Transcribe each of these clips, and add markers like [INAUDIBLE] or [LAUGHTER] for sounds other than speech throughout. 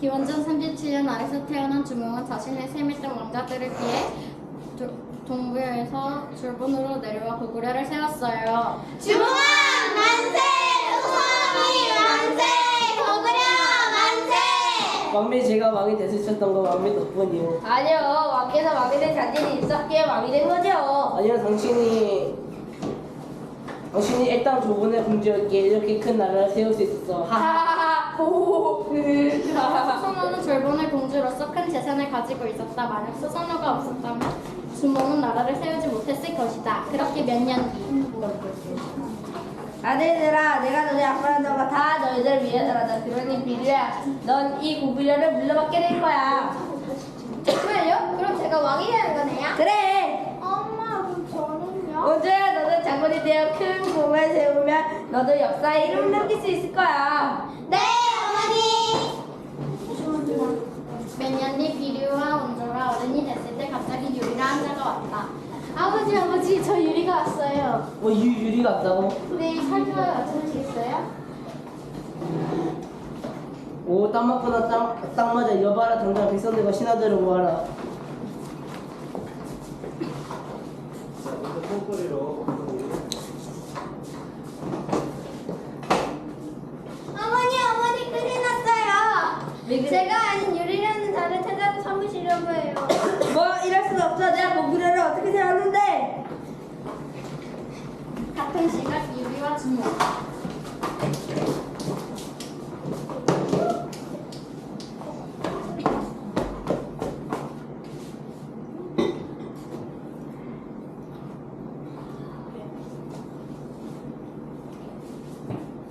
기원전 37년 아래서 태어난 주몽은 자신의 세밀던 왕자들을 피해 도- 동부에서 줄본으로 내려와 고구려를 세웠어요. 주몽아 만세! 우선이 만세! 거그려 만세! 왕비 제가 왕이 될수 있었던 건 왕비 덕분이요. 아니요, 왕께서 왕이 된 자질이 있었기에 왕이 된 거죠. 아니요, 당신이 당신이 일단 조본의 공주였기에 이렇게 큰 나라를 세울 수 있었어. 하. 하 으하하하. 수선호는 졸본의 공주로서 큰 재산을 가지고 있었다. 만약 수선호가 없었다면 주몽은 나라를 세우지 못했을 것이다. 그렇게 몇 년 뒤. 아들들아, 내가 너희 아빠라는 너가 다 너희들 위해서라다. 그러니 비리야, 넌이 고구려를 물러받게 될 거야. 정말요? 그럼 제가 왕이 되는 거네요? 그래. 엄마 그럼 저는요? 공주야, 너는 장군이 되어 큰 공을 세우면 너도 역사에 이름을 남길 수 있을 거야. 네 몇 년 뒤 비류와 온조가 어른이 됐을 때 갑자기 유리라 한 자가 왔다. 아버지 아버지 저 유리가 왔어요. 뭐 유, 유리 같다고? 네 설명을 맞춰주시겠어요? 오, 딱 맞구나, 딱, 딱 맞아. 여봐라, 당장 백성들과 신하들을 모아라. 어머니 어머니 큰일 났어요. 제가 아닌 유리라는 자를 찾아서 삼으시려고 해요. 뭐 이럴 수는 없어. 내가 고구려를 어떻게 세웠는데? 같은 시각 유리와 주몽.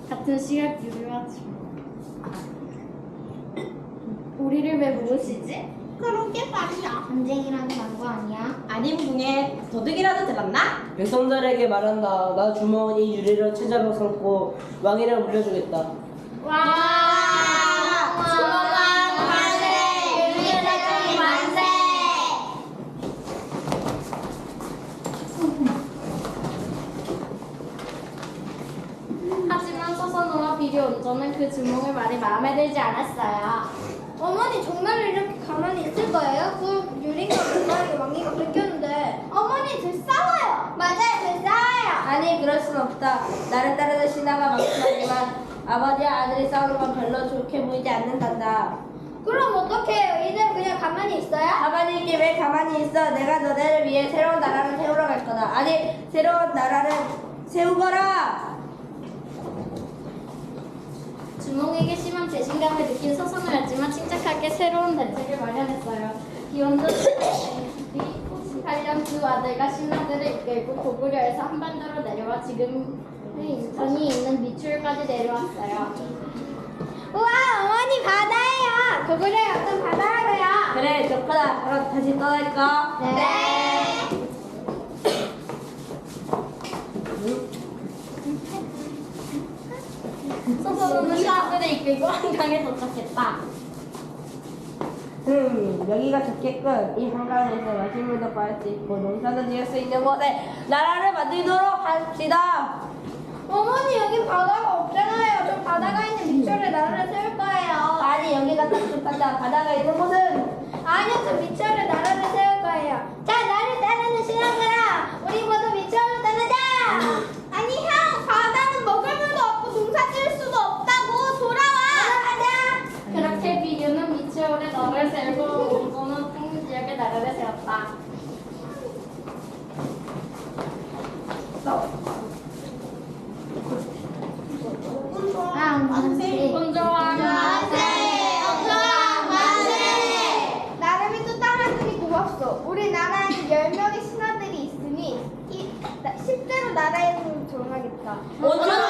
같은 시각 유리와 주몽. 우리를 왜 모으시지? 그렇게 말이야. 전쟁이라는 광고 아니야? 아님 중에 도둑이라도 들었나? 백성들에게 말한다. 나이 유리를 최자로 삼고 왕위를 물려주겠다. 와! 만세! 만세! 하지만 서선호와 비교 온전은 그 주몽의 말이 마음에 들지 않았어요. 어머니 정말로 이렇게 가만히 있을 거예요? 그 유린과 백마리 왕이가 뺏겼는데 어머니 들 싸워요 맞아요 들 싸워요 아니 그럴 순 없다. 나를 따르는 신하가 많지만 아버지와 아들이 싸우는 건 별로 좋게 보이지 않는단다. 그럼 어떡해요 이대로 그냥 가만히 있어요? 가만히 있게 왜 가만히 있어? 내가 너네를 위해 새로운 나라를 세우러 갈 거다. 아니 새로운 나라를 세우거라. 주몽에게 심한 배신감을 느낀 서선호였지만 침착하게 새로운 대책을 마련했어요. 기원전 98년 두 아들과 신하들을 이끌고 고구려에서 한반도로 내려와 지금의 인천이 있는 미추홀까지 내려왔어요. 우와 어머니 바다예요 고구려에 어떤 바다라고요 그래 좋구나. 그럼 다시 떠날까? 네 서선호는 신하들을 이끌고 한강에 도착했다. 음 여기가 좋겠군. 이 한강에서 마시물도 구할 수 있고 농사도 지을 수 있는 곳에 나라를 만들도록 합시다. 어머니 여기 바다가 없잖아요 저 바다가 있는 미철에 나라를 세울 거예요 아니 여기가 딱 좋단다. 바다가 있는 곳은 아니요 저 미철에 나라를 세울 거예요 자 나를 따르는 신하들아 우리 모두 미철로 떠나자 아니 형 바다는 먹을 물도 없고 농사 지을 수도 없다고 돌아와 돌아가자 그렇게 비유는 미추홀에 너를 세우고 온조는 풍 지역에 나라를 세웠다. 아 만세 온조와 만세 엄청 만세 나름이 또 따라주니 고맙소 우리나라에 10명의 신하들이 있으니 이 10대로 나라에서 조용하겠다 온전왕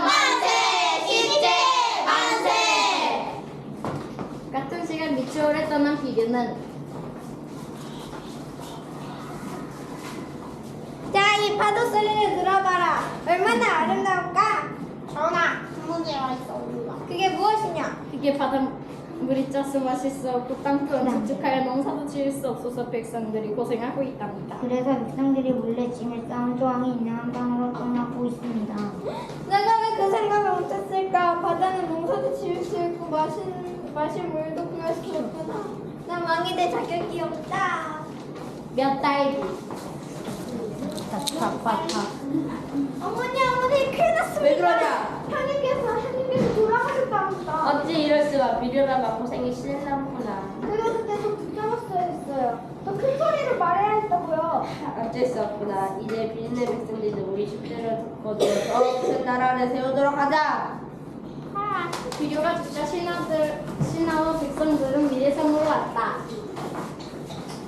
만세! 십제 만세! 같은 시간 미추홀에 떠난 비유는 자, 이 파도 소리를 들어봐라. 얼마나 아름다울까? 전하, 주문에 있어 올라. 그게 무엇이냐? 그게 바닷 물이 짜서 수 없고 땅도 축축하여 농사도 지을 수 없어서 백성들이 고생하고 있답니다. 그래서 백성들이 물레 짐을 쌓은 조항이 있는 한강으로 떠나고 있습니다. 내가 왜그 생각을 못했을까? 바다는 농사도 지을 수 있고 마시는 마실 물도 구할 수 없구나. 난 왕이 될 자격이 없다. 몇 달기. 팍팍팍팍. 어머니 어머니 큰일 났습니다. 왜 그러냐? 하느님께서 하느님께서 돌아가셨답니다. 어찌 이럴 수가 비료가 많고 생기 싫나보구나. 제가 그때 좀 붙잡았어야 했어요. 더 큰 소리를 말해야 했다고요. [LAUGHS] 어쩔 수 없구나. 이제 비린내 백성들도 우리 축제를 듣고 더 큰 나라를 세우도록 하자. 비료가 진짜 신하들, 신하와 백성들은 미래성으로 왔다.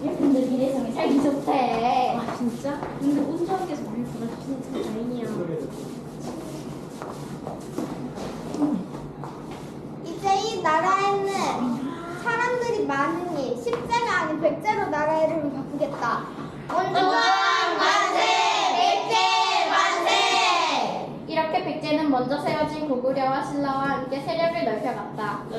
근데 미래성이 살기 좋대. 아 진짜? 근데 온주왕께서 우리 보내주신 참 다행이야. 이제 이 나라에는 사람들이 많으니 십제가 아닌 백제로 나라 이름을 원주왕 만세! 백제 만세! 이렇게 백제는 먼저 세워진 고구려와 신라와 함께 세력을 넓혀갔다. 으,